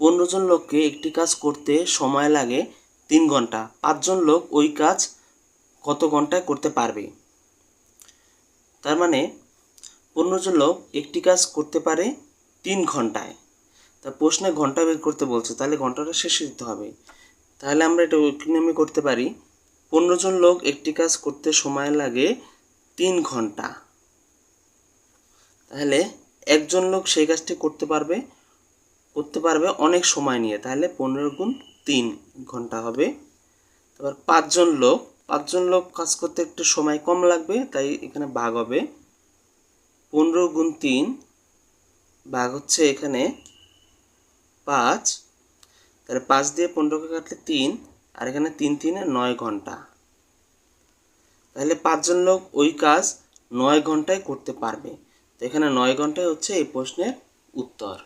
পনেরো জন লোককে একটি কাজ করতে সময় লাগে তিন ঘণ্টা। পাঁচজন লোক ওই কাজ কত ঘন্টায় করতে পারবে? তার মানে পনেরো জন লোক একটি কাজ করতে পারে তিন ঘন্টায়। তা প্রশ্নে ঘণ্টা বের করতে বলছে, তাহলে ঘন্টাটা শেষে দিতে হবে। তাহলে আমরা এটা নিয়মে করতে পারি, পনেরো জন লোক একটি কাজ করতে সময় লাগে তিন ঘণ্টা। তাহলে একজন লোক সেই কাজটি করতে পারবে করতে পারবে অনেক সময় নিয়ে। তাহলে পনেরো গুণ তিন ঘণ্টা হবে। তারপর পাঁচজন লোক। পাঁচজন লোক কাজ করতে একটু সময় কম লাগবে, তাই এখানে ভাগ হবে। পনেরো গুণ তিন ভাগ হচ্ছে এখানে পাঁচ। তাহলে পাঁচ দিয়ে পনেরোকে কাটলে তিন, আর এখানে তিন তিনে নয় ঘণ্টা। তাহলে পাঁচজন লোক ওই কাজ নয় ঘন্টায় করতে পারবে। তো এখানে নয় ঘন্টায় হচ্ছে এই প্রশ্নের উত্তর।